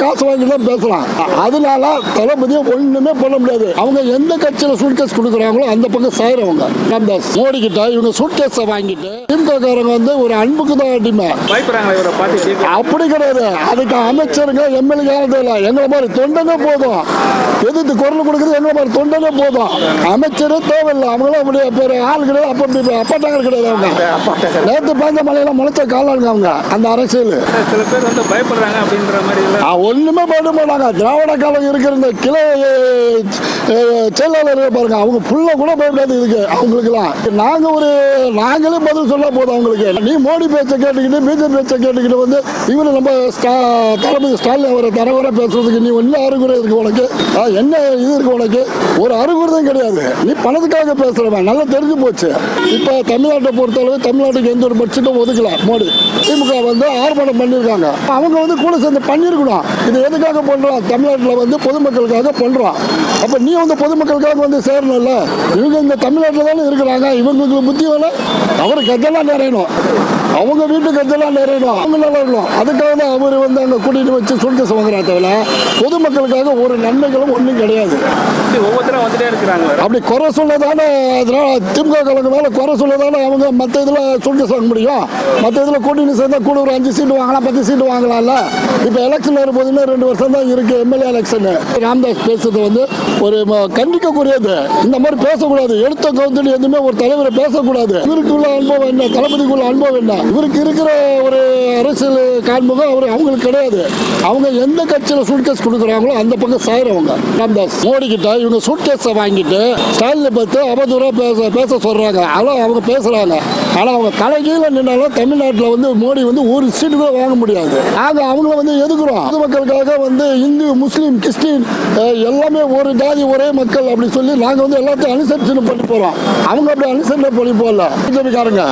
காசு வாங்கி தான் பேசலாம். அதனால தளபதியை ஒண்ணுமே பண்ண முடியாது. அவங்க எந்த கட்சியில சூட்கேஸ் கொடுக்குறாங்களோ அந்த பக்கம் சாயிறவங்க. அந்த மோடி கிட்ட இவங்க சூட்கேஸை வாங்கிட்டு திமுக காரங்க வந்து ஒரு அன்புக்கு தான் அடிமை. அப்படி கிடையாது. அதுக்கு அமைச்சருங்க எம்எல்ஏ யாரும் இல்லை எங்களை மாதிரி தொண்டனே போதும். எதிர்த்து குரல் கொடுக்குறது எங்களை மாதிரி தொண்டனே போதும். அமைச்சரே தேவையில்லை. அவங்களும் அப்படி பேர் ஆள் கிடையாது. அப்ப அப்படி அப்பாட்டாங்க கிடையாது அவங்க. நேற்று பாய்ந்த மலையெல்லாம் முளைச்ச காலாங்க அவங்க அந்த அரசியல். சில பேர் வந்து பயப்படுறாங்க அப்படின்ற மாதிரி ஒன்றுமே ஒண்ணுமே பண்ண மாட்டாங்க. திராவிட கழகம் இருக்கிற இந்த கிளை அஹ், செயலாளர் பாருங்க அவங்க புள்ள கூட பயப்படாது இதுக்கு அவங்களுக்குலாம் நாங்க ஒரு நாங்களே பதில் சொல்ல போதும் அவங்களுக்கு. நீ மோடி பேச்சை கேட்டுக்கிட்டு பிஜேபி பேச்சை கேட்டுக்கிட்டு வந்து இவரு நம்ம ஸ்டா தளபதி ஸ்டாலின் அவரை தரவர பேசுறதுக்கு நீ ஒன்றும் அறுகுறை இருக்கு உனக்கு. என்ன இது இருக்கு உனக்கு? ஒரு அறுகுறதும் கிடையாது. நீ பணத்துக்காக பேசுறவன் நல்லா தெரிஞ்சு போச்சு. இப்போ தமிழ்நாட்டை பொறுத்தளவு தமிழ்நாட்டுக்கு எந்த ஒரு பட்ஜெட்டும் ஒதுக்கல மோடி. திமுக வந்து ஆர்ப்பாட்டம் பண்ணியிருக்காங்க. அவங்க வந்து கூட சேர்ந்து பண்ணியிருக்கணும். இது எதுக்காக பண்ணுறான் தமிழ்நாட்டில் வந்து பொதுமக்களுக்காக பண்ணுறான் அப்போ நீ வந்து பொதுமக்களுக்காக வந்து சேரணும்ல? இவங்க இந்த தமிழ்நாட்டில் தானே இருக்கிறாங்க. இவங்களுக்கு புத்தி வேலை? அவர் கஜெல்லாம் நிறையணும் அவங்க வீட்டு கஜெல்லாம் நிறையணும் அவங்க நல்லா இருக்கணும் அதுக்காக தான் அவர் வந்து அங்கே கூட்டிகிட்டு வச்சு சுருக்க வாங்குறா தவிர பொதுமக்களுக்காக ஒரு நன்மைகளும் ஒன்றும் கிடையாது. இப்படி ஒவ்வொருத்தரும் வந்துட்டே இருக்கிறாங்க. அப்படி குறை சொல்லதானே அதனால திமுக கலங்கனால குறை சொல்லதானே அவங்க மற்ற இதில் சொல்லிட்டு சொல்ல முடியும். மற்ற இதில் கூட்டணி சேர்ந்தா கூட ஒரு அஞ்சு சீட்டு வாங்கலாம் பத்து சீட்டு வாங்கலாம்ல. இப்போ எலெக்ஷன் வரும்போது ரெண்டு வருஷம் தான் இருக்கு எம்எல்ஏ எலெக்ஷன் ராம்தாஸ் பேசுறது வந்து ஒரு கண்டிக்கக்கூடியது. இந்த மாதிரி பேசக்கூடாது. எடுத்த கவுந்தல் எதுவுமே ஒரு தலைவரை பேசக்கூடாது. இவருக்குள்ள அனுபவம் என்ன? தளபதிக்குள்ள அனுபவம் என்ன? இவருக்கு இருக்கிற ஒரு அரசியல் காண்பகம் அவர் அவங்களுக்கு கிடையாது. அவங்க எந்த கட்சியில சூட்கேஸ் கொடுக்குறாங்களோ அந்த பக்கம் சாயிறவங்க ராம்தாஸ் மோடி கிட்ட இவங்க சூட்கேஸை வாங்கிட்டு ஸ்டாலினை பார்த்து அவதூறாக பேச பேச சொல்கிறாங்க ஆனால் அவங்க பேசுகிறாங்க ஆனால் அவங்க தலைகீழ நின்னாலும் தமிழ்நாட்டில் வந்து மோடி வந்து ஒரு சீட்டு கூட வாங்க முடியாது. நாங்கள் அவங்கள வந்து எதுக்குறோம்? பொதுமக்களுக்காக வந்து இந்து முஸ்லீம் கிறிஸ்டின் எல்லாமே ஒரு ஜாதி ஒரே மக்கள் அப்படி சொல்லி நாங்கள் வந்து எல்லாத்தையும் அனுசரிச்சு பண்ணி போகிறோம் அவங்க அப்படி அனுசரிச்சு பண்ணி போகல பிஜேபிக்காரங்க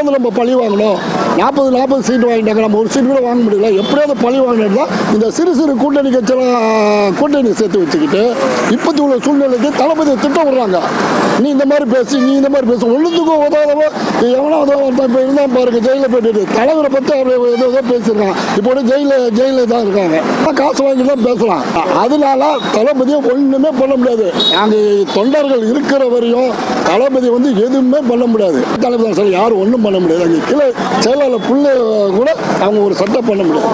வந்து நம்ம பழி வாங்கணும். நாற்பது நாற்பது சீட்டு வாங்கிட்டாங்க. நம்ம ஒரு சீட்டு கூட வாங்க முடியல. எப்படியாவது பழி வாங்கினா இந்த சிறு சிறு கூட்டணி கட்சியெல்லாம் கூட்டணி சேர்த்து வச்சுக்கிட்டு இப்போத்தி உள்ள சூழ்நிலைக்கு தளபதி திட்டம் விடுறாங்க. நீ இந்த மாதிரி பேசி நீ இந்த மாதிரி பேசு ஒன்றுத்துக்கும் உதவாதவன் எவனோ உதவான் இப்போ இருந்தால் பாருங்க ஜெயிலில் போயிட்டு தலைவரை பற்றி அவர் ஏதோ ஏதோ பேசியிருக்கான் இப்போ ஜெயிலில் ஜெயிலில் தான் இருக்காங்க. ஆனால் காசு வாங்கி தான் பேசலாம். அதனால தளபதியை ஒன்றுமே பண்ண முடியாது. நாங்கள் தொண்டர்கள் இருக்கிற வரையும் தளபதி வந்து எதுவுமே பண்ண முடியாது. தளபதி சார் யாரும் ஒன்றும் பண்ண முடியாது. அங்கே கீழே செயலாளர் புள்ள கூட அவங்க ஒரு சட்டம் பண்ண முடியாது.